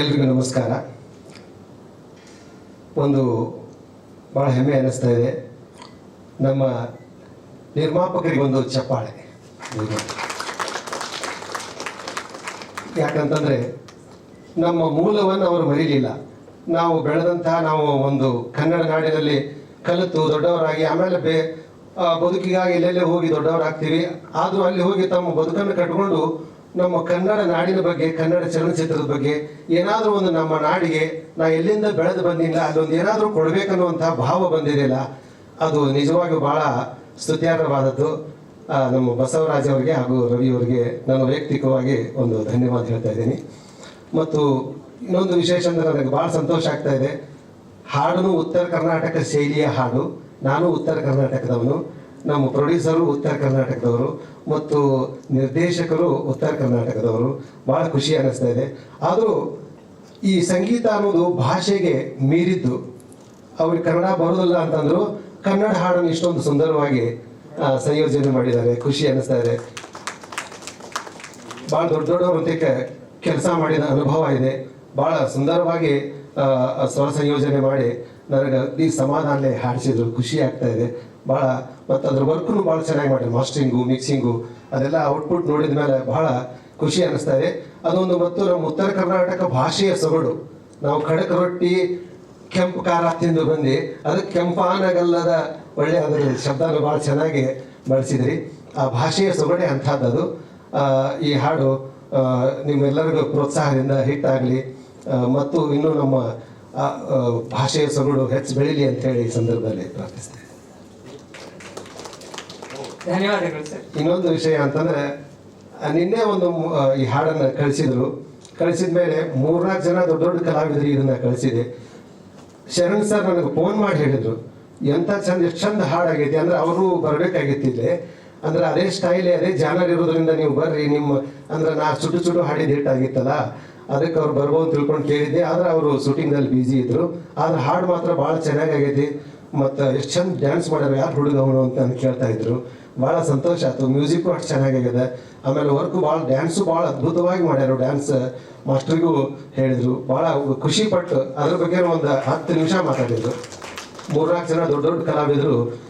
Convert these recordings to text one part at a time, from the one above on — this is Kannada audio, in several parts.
ಎಲ್ರಿಗೂ ನಮಸ್ಕಾರ. ಒಂದು ಭಾಳ ಹೆಮ್ಮೆ ಅನ್ನಿಸ್ತಾ ಇದೆ. ನಮ್ಮ ನಿರ್ಮಾಪಕರಿಗೆ ಒಂದು ಚಪ್ಪಾಳೆ. ಯಾಕಂತಂದರೆ ನಮ್ಮ ಮೂಲವನ್ನು ಅವರು ಮರೀಲಿಲ್ಲ. ನಾವು ಬೆಳೆದಂತಹ ನಾವು ಒಂದು ಕನ್ನಡ ನಾಡಿನಲ್ಲಿ ಕಲಿತು ದೊಡ್ಡವರಾಗಿ ಆಮೇಲೆ ಬೇ ಬದುಕಿಗಾಗಿ ಎಲ್ಲೆಲ್ಲೇ ಹೋಗಿ ದೊಡ್ಡವರಾಗ್ತೀವಿ, ಆದರೂ ಅಲ್ಲಿ ಹೋಗಿ ತಮ್ಮ ಬದುಕನ್ನು ಕಟ್ಕೊಂಡು ನಮ್ಮ ಕನ್ನಡ ನಾಡಿನ ಬಗ್ಗೆ, ಕನ್ನಡ ಚಲನಚಿತ್ರದ ಬಗ್ಗೆ, ಏನಾದರೂ ಒಂದು ನಮ್ಮ ನಾಡಿಗೆ ನಾ ಎಲ್ಲಿಂದ ಬೆಳೆದು ಬಂದಿಲ್ಲ, ಅದೊಂದು ಏನಾದರೂ ಕೊಡಬೇಕನ್ನುವಂಥ ಭಾವ ಬಂದಿದೆಯಲ್ಲ ಅದು ನಿಜವಾಗಿಯೂ ಭಾಳ ಸ್ತುತ್ಯಾರ್ಹವಾದದ್ದು. ನಮ್ಮ ಬಸವರಾಜ್ ಅವರಿಗೆ ಹಾಗೂ ರವಿ ಅವರಿಗೆ ನಾನು ವೈಯಕ್ತಿಕವಾಗಿ ಒಂದು ಧನ್ಯವಾದ ಹೇಳ್ತಾ ಇದ್ದೀನಿ. ಮತ್ತು ಇನ್ನೊಂದು ವಿಶೇಷ ಅಂದರೆ ನನಗೆ ಭಾಳ ಸಂತೋಷ ಆಗ್ತಾ ಇದೆ. ಹಾಡು ಉತ್ತರ ಕರ್ನಾಟಕ ಶೈಲಿಯ ಹಾಡು. ನಾನು ಉತ್ತರ ಕರ್ನಾಟಕದವನು. ನಮ್ಮ ಪ್ರೊಡ್ಯೂಸರು ಉತ್ತರ ಕರ್ನಾಟಕದವರು ಮತ್ತು ನಿರ್ದೇಶಕರು ಉತ್ತರ ಕರ್ನಾಟಕದವರು. ಭಾಳ ಖುಷಿ ಅನ್ನಿಸ್ತಾ ಇದೆ. ಆದರೂ ಈ ಸಂಗೀತ ಅನ್ನೋದು ಭಾಷೆಗೆ ಮೀರಿದ್ದು ಅವ್ರಿಗೆ ಕನ್ನಡ ಬರೋದಿಲ್ಲ ಅಂತಂದ್ರು ಕನ್ನಡ ಹಾಡನ್ನು ಇಷ್ಟೊಂದು ಸುಂದರವಾಗಿ ಸಂಯೋಜನೆ ಮಾಡಿದ್ದಾರೆ. ಖುಷಿ ಅನ್ನಿಸ್ತಾ ಇದೆ. ಭಾಳ ದೊಡ್ಡ ದೊಡ್ಡವರೊಂದಿಗೆ ಕೆಲಸ ಮಾಡಿದ ಅನುಭವ ಇದೆ. ಭಾಳ ಸುಂದರವಾಗಿ ಸ್ವರ ಸಂಯೋಜನೆ ಮಾಡಿ ನನಗೆ ಈ ಸಮಾಧಾನಲೆ ಹಾಡಿಸಿದ್ರು, ಖುಷಿ ಆಗ್ತಾ ಇದೆ. ಭಾಳ ಮತ್ತು ಅದ್ರ ವರ್ಕ್ನು ಭಾಳ ಚೆನ್ನಾಗಿ ಮಾಡಿ ಮಾಸ್ಟ್ರಿಂಗು, ಮಿಕ್ಸಿಂಗು, ಅದೆಲ್ಲ ಔಟ್ಪುಟ್ ನೋಡಿದ ಮೇಲೆ ಭಾಳ ಖುಷಿ ಅನ್ನಿಸ್ತಾ ಇದೆ. ಅದೊಂದು ಮತ್ತು ನಮ್ಮ ಉತ್ತರ ಕರ್ನಾಟಕ ಭಾಷೆಯ ಸೊಗಡು. ನಾವು ಖಡಕ್ ರೊಟ್ಟಿ, ಕೆಂಪು ಖಾರ ತಿಂದು ಬಂದು ಅದಕ್ಕೆ ಕೆಂಪಾನಗಲ್ಲದ ಒಳ್ಳೆಯ ಅದರ ಶಬ್ದನ ಭಾಳ ಚೆನ್ನಾಗಿ ಬಳಸಿದ್ರಿ. ಆ ಭಾಷೆಯ ಸೊಗಡೆ ಅಂಥದ್ದು ಈ ಹಾಡು ನಿಮ್ಮೆಲ್ಲರಿಗೂ ಪ್ರೋತ್ಸಾಹದಿಂದ ಹಿಟ್ಟಾಗಲಿ ಮತ್ತು ಇನ್ನೂ ನಮ್ಮ ಭಾಷೆಯ ಸೊಗಡು ಹೆಚ್ಚು ಬೆಳೀಲಿ ಅಂತ ಹೇಳಿ ಈ ಸಂದರ್ಭದಲ್ಲಿ ಪ್ರಾರ್ಥಿಸ್ತೇನೆ. ಇನ್ನೊಂದು ವಿಷಯ ಅಂತಂದ್ರೆ ನಿನ್ನೆ ಒಂದು ಈ ಹಾಡನ್ನ ಕಳಿಸಿದ್ರು. ಕಳಿಸಿದ ಮೇಲೆ ಮೂರ್ನಾಲ್ಕು ಜನ ದೊಡ್ಡ ದೊಡ್ಡ ಕಲಾವಿದರಿಗೆ ಇದನ್ನ ಕಳಿಸಿದೆ. ಶರಣ್ ಸರ್ ನನಗೆ ಫೋನ್ ಮಾಡಿ ಹೇಳಿದ್ರು ಎಂತ ಚಂದ ಎಷ್ಟು ಚಂದ ಹಾಡಾಗೈತಿ ಅಂದ್ರೆ ಅವರು ಬರ್ಬೇಕಾಗಿತ್ತು ಇಲ್ಲಿ. ಅಂದ್ರೆ ಅದೇ ಸ್ಟೈಲೇ ಅದೇ ಜಾನರ್ ಇರೋದ್ರಿಂದ ನೀವು ಬರ್ರಿ ನಿಮ್ಮ ಅಂದ್ರೆ ನಾ ಚುಟು ಚುಟು ಹಾಡಿದ ಹಿಟ್ ಆಗಿತ್ತಲ್ಲ. ಅದಕ್ಕೆ ಅವ್ರು ಬರ್ಬೋದು ತಿಳ್ಕೊಂಡು ಕೇಳಿದ್ದೆ. ಆದ್ರೆ ಅವರು ಶೂಟಿಂಗ್ನಲ್ಲಿ ಬ್ಯುಸಿ ಇದ್ರು. ಆದ್ರೆ ಹಾಡು ಮಾತ್ರ ಭಾಳ ಚೆನ್ನಾಗೈತಿ ಮತ್ತು ಎಷ್ಟು ಚಂದ ಡ್ಯಾನ್ಸ್ ಮಾಡ್ಯಾರ, ಯಾರು ಹುಡುಗ ಅವನು ಅಂತ ಅಂದ್ ಕೇಳ್ತಾ ಇದ್ರು. ಭಾಳ ಸಂತೋಷ ಆಯ್ತು. ಮ್ಯೂಸಿಕ್ಕು ಅಷ್ಟು ಚೆನ್ನಾಗಿದೆ ಆಮೇಲೆ ವರ್ಕು ಭಾಳ ಡ್ಯಾನ್ಸು ಭಾಳ ಅದ್ಭುತವಾಗಿ ಮಾಡ್ಯಾರು ಡ್ಯಾನ್ಸ್ ಮಾಸ್ಟರ್ಗೂ ಹೇಳಿದರು. ಭಾಳ ಖುಷಿ ಪಟ್ಟು ಅದ್ರ ಬಗ್ಗೆ ಒಂದು ಹತ್ತು ನಿಮಿಷ ಮಾತಾಡಿದ್ರು. ಮೂರ್ನಾಲ್ಕು ಜನ ದೊಡ್ಡ ದೊಡ್ಡ ಕಲಾವಿದರು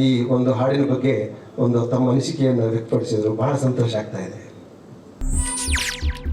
ಈ ಒಂದು ಹಾಡಿನ ಬಗ್ಗೆ ಒಂದು ತಮ್ಮ ಅನಿಸಿಕೆಯನ್ನು ವ್ಯಕ್ತಪಡಿಸಿದ್ರು. ಭಾಳ ಸಂತೋಷ ಆಗ್ತಾ ಇದೆ.